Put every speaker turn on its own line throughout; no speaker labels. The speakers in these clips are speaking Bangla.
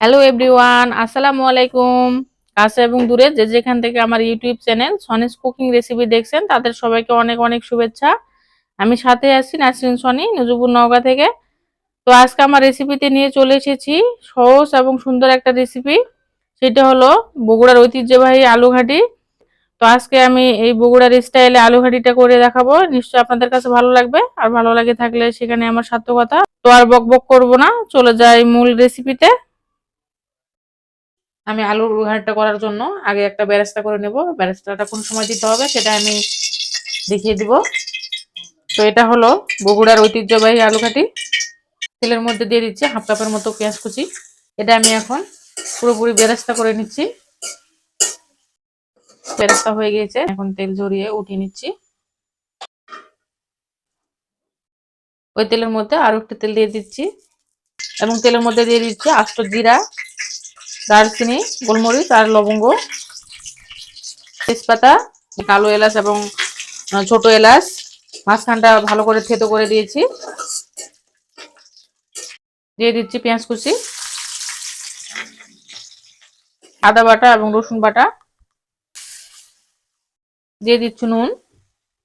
হ্যালো এভরিওয়ান আসসালামু আলাইকুম কাছে এবং দূরে যে যেখান থেকে আমার YouTube channel Soni's cooking recipe দেখছেন, তাদের সবাইকে অনেক অনেক শুভেচ্ছা। আমি সাথে আছি নাসরিন সনি নজুপুর নওগাঁ থেকে। তো আজকে আমার রেসিপিতে নিয়ে চলে এসেছি সহজ এবং সুন্দর একটা রেসিপি সেটা হলো বগুড়ার ঐতিহ্যবাহী আলু ঘাটি তো আজকে আমি এই বগুড়ার স্টাইলে আলু ঘাটিটা করে দেখাবো। নিশ্চয়ই আপনাদের কাছে ভালো লাগবে। আর ভালো লাগে থাকলে সেখানে আমার সার্থকতা। তো আর বক বক করব না। চলে যাই মূল রেসিপিতে আমি আলুর ঘাটটা করার জন্য আগে একটা বেরেস্তা করে নেব। বেরেস্তাটা কোন সময় দিতে হবে সেটা আমি দেখিয়ে দিব। তো এটা হলো বগুড়ার ঐতিহ্যবাহী আলু ঘাটি। তেলের মধ্যে দিয়ে দিচ্ছি হাফ কাপের মতো পেঁয়াজ কুচি। এটা আমি এখন পুরোপুরি বেরেস্তা করে নিচ্ছি। বেরেস্তা হয়ে গিয়েছে, এখন তেল ঝরিয়ে উঠিয়ে নিচ্ছি। ওই তেলের মধ্যে আরও একটু তেল দিয়ে দিচ্ছি। এবং তেলের মধ্যে দিয়ে দিচ্ছি আস্ত জিরা। দারচিনি, গোলমরিচ আর লবঙ্গ, তেজপাতা, কালো এলাচ এবং ছোট এলাচ। মাঝখানটা ভালো করে থেতো করে দিয়েছি। দিয়ে দিচ্ছি পেঁয়াজ কুচি, আদা বাটা এবং রসুন বাটা। দিয়ে দিচ্ছি নুন,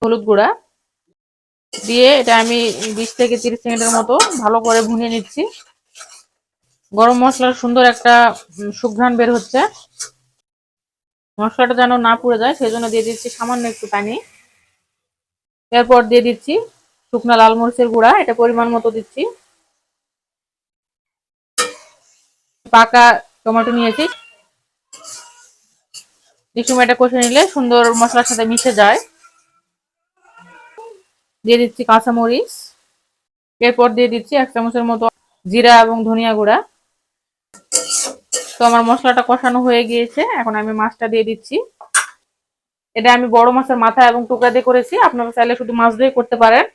হলুদ গুঁড়া। দিয়ে এটা আমি বিশ থেকে তিরিশ সেকেন্ডের মতো ভালো করে ভুনে নিচ্ছি। গরম মশলার সুন্দর একটা সুঘ্রাণ বের হচ্ছে। মশলাটা যেন না পুড়ে যায় সেই জন্য দিয়ে দিচ্ছি সামান্য একটু পানি। এরপর দিয়ে দিচ্ছি শুকনো লাল মরিচের গুঁড়া, এটা পরিমাণ মতো দিচ্ছি। পাকা টমেটো নিয়েছি। একটু এটা কষে নিলে সুন্দর মশলার সাথে মিশে যায়। দিয়ে দিচ্ছি কাঁচামরিচ। এরপর দিয়ে দিচ্ছি এক চামচের মতো জিরা এবং ধনিয়া গুঁড়া। তো আমার মশলাটা কষানো হয়ে গিয়েছে। এখন আমি মাছটা দিয়ে দিচ্ছি। এটা আমি বড় মাছের মাথা এবং টুকরা দিয়ে করেছি। আপনারা চাইলে শুধু মাছ দিয়ে করতে পারেন।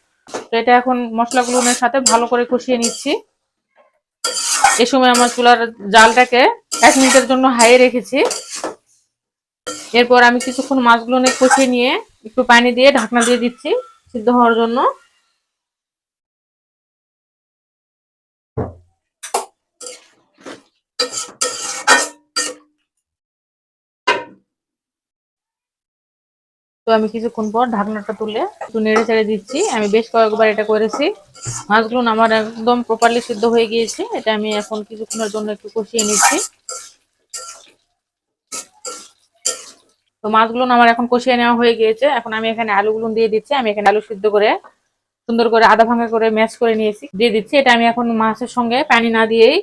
তো এটা এখন মশলাগুলোর সাথে ভালো করে কষিয়ে নিচ্ছি। এ সময় আমার চুলার জালটাকে এক মিনিটের জন্য হাইয়ে রেখেছি। এরপর আমি কিছুক্ষণ মাছগুলো নিয়ে কষিয়ে নিয়ে একটু পানি দিয়ে ঢাকনা দিয়ে দিচ্ছি সিদ্ধ হওয়ার জন্য। তো আমি কিছুক্ষণ পর ঢাকনাটা তুলে একটু নেড়ে চেড়ে দিচ্ছি। আমি বেশ কয়েকবার এটা করেছি। মাছগুলো আমার একদম প্রপারলি সিদ্ধ হয়ে গিয়েছে। এটা আমি এখন কিছুক্ষণের জন্য একটু কষিয়ে নিচ্ছি। তো মাছগুলো আমার এখন কষিয়ে নেওয়া হয়ে গিয়েছে। এখন আমি এখানে আলুগুলো দিয়ে দিচ্ছি। আমি এখানে আলু সিদ্ধ করে, সুন্দর করে আধা ভাঙা করে ম্যাশ করে নিয়েছি। দিয়ে দিচ্ছি। এটা আমি এখন মাছের সঙ্গে পানি না দিয়েই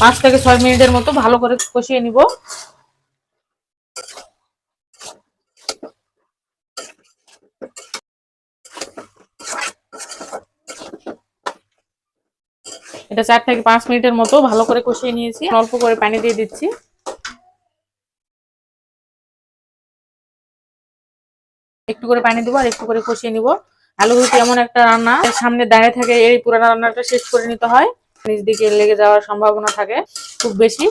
পাঁচ থেকে ছয় মিনিটের মতো ভালো করে কষিয়ে নিব। এটা চার থেকে পাঁচ মিনিটের মতো ভালো করে কষিয়ে নিয়েছি। অল্প করে পানি দিয়ে দিচ্ছি। একটু করে পানি দেবো আর একটু করে কষিয়ে নিব। আলু রুটি এমন একটা রান্না সামনে দাঁড়িয়ে থাকে, এই পুরো রান্নাটা শেষ করে নিতে হয়। নিজ দিকে লেগে যাওয়ার সম্ভাবনা থাকে খুব বেশি।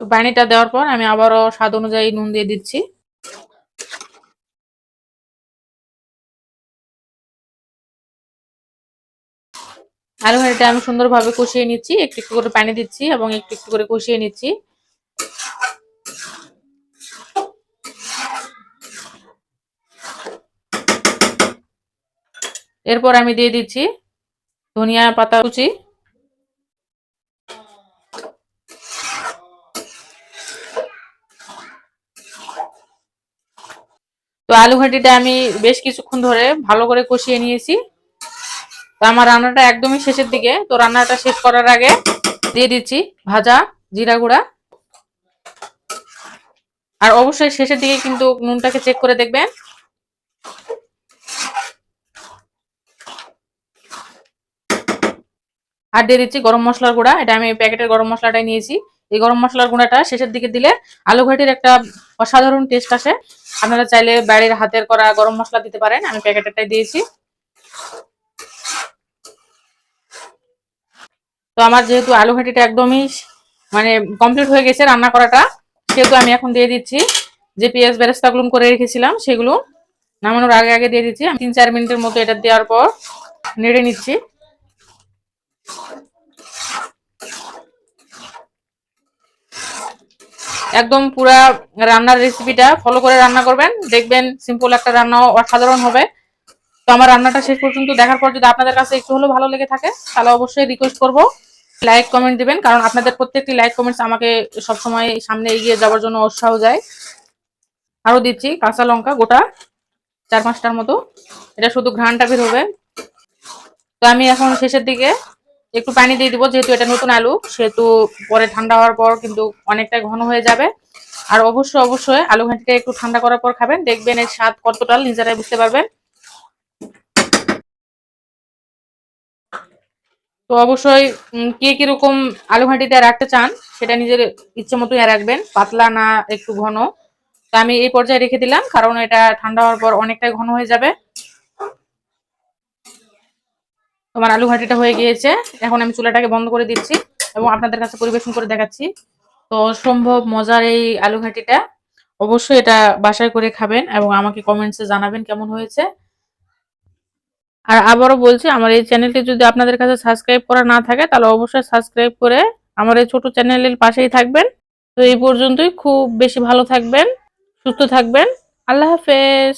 পানিটা দেওয়ার পর আমি আবারও স্বাদ অনুযায়ী নুন দিয়ে দিচ্ছি। আলু ভাজিটা আমি সুন্দরভাবে কষিয়ে নিচ্ছি, একটু একটু করে পানি দিচ্ছি এবং একটু একটু করে কষিয়ে নিচ্ছি। এরপর আমি দিয়ে দিচ্ছি ধনিয়া পাতা কুচি। তো আলু ঘাটিটা আমি বেশ কিছুক্ষণ ধরে ভালো করে কষিয়ে নিয়েছি। তো আমার রান্নাটা একদমই শেষের দিকে। তো রান্নাটা শেষ করার আগে দিয়ে দিচ্ছি ভাজা, জিরা গুঁড়া। আর অবশ্যই শেষের দিকে কিন্তু নুনটাকে চেক করে দেখবেন। আর দিয়ে দিচ্ছি গরম মশলার গুঁড়া। এটা আমি প্যাকেটের গরম মশলাটাই নিয়েছি। এই গরম মশলার গুঁড়াটা শেষের দিকে দিলে আলু ঘাটির একটা অসাধারণ টেস্ট আসে। আপনারা চাইলে বাড়ির হাতের করা গরম মশলা দিতে পারেন। আমি প্যাকেটেরটাই দিয়েছি। তো আমার যেহেতু আলু ঘাটিটা একদমই মানে কমপ্লিট হয়ে গেছে রান্না করাটা, সেহেতু আমি এখন দিয়ে দিচ্ছি যে পেঁয়াজ বেরেস্তাগুলো করে রেখেছিলাম, সেগুলো নামানোর আগে আগে দিয়ে দিচ্ছি। তিন চার মিনিটের মতো এটা দেওয়ার পর নেড়ে নিচ্ছি। একদম পুরা রান্নার রেসিপিটা ফলো করে রান্না করবেন। দেখবেন সিম্পল একটা রান্না অসাধারণ হবে। তো আমার রান্নাটা শেষ পর্যন্ত দেখার পর যদি আপনাদের কাছে একটু হলেও ভালো লেগে থাকে, তাহলে অবশ্যই রিকোয়েস্ট করব। লাইক কমেন্ট দিবেন, কারণ আপনাদের প্রত্যেকটি লাইক কমেন্টস আমাকে সবসময় সামনে এগিয়ে যাওয়ার জন্য উৎসাহ যায় আরও দিচ্ছি, কাঁচা লঙ্কা গোটা চার পাঁচটার মতো। এটা শুধু ঘ্রাণটা বের হবে। তো আমি এখন শেষের দিকে একটু পানি দিয়ে দিব, যেহেতু এটা নতুন আলু, সেহেতু পরে ঠান্ডা হওয়ার পর কিন্তু অনেকটাই ঘন হয়ে যাবে। আর অবশ্যই অবশ্যই আলু ঘাঁটিটা একটু ঠান্ডা করার পর খাবেন, দেখবেন এর স্বাদ কতটা, নিজেরাই বুঝতে পারবেন। তো অবশ্যই কে কীরকম আলু ঘাঁটিটা রাখতে চান, সেটা নিজের ইচ্ছে মতোই রাখবেন। পাতলা না একটু ঘন। তো আমি এই পর্যায়ে রেখে দিলাম, কারণ এটা ঠান্ডা হওয়ার পর অনেকটাই ঘন হয়ে যাবে। তোমার আলু ঘাটিটা হয়ে গিয়েছে। এখন আমি চুলাটাকে বন্ধ করে দিচ্ছি এবং আপনাদের কাছে পরিবেশন করে দেখাচ্ছি। তো সম্ভব মজার এই আলু ঘাটিটা। অবশ্যই এটা বাসায় করে খাবেন এবং আমাকে কমেন্টসে জানাবেন কেমন হয়েছে। আর আবারও বলছি, আমার এই চ্যানেলটি যদি আপনাদের কাছে সাবস্ক্রাইব করা না থাকে, তাহলে অবশ্যই সাবস্ক্রাইব করে আমার এই ছোট চ্যানেলের পাশেই থাকবেন। তো এই পর্যন্তই, খুব বেশি ভালো থাকবেন, সুস্থ থাকবেন। আল্লাহ হাফেজ।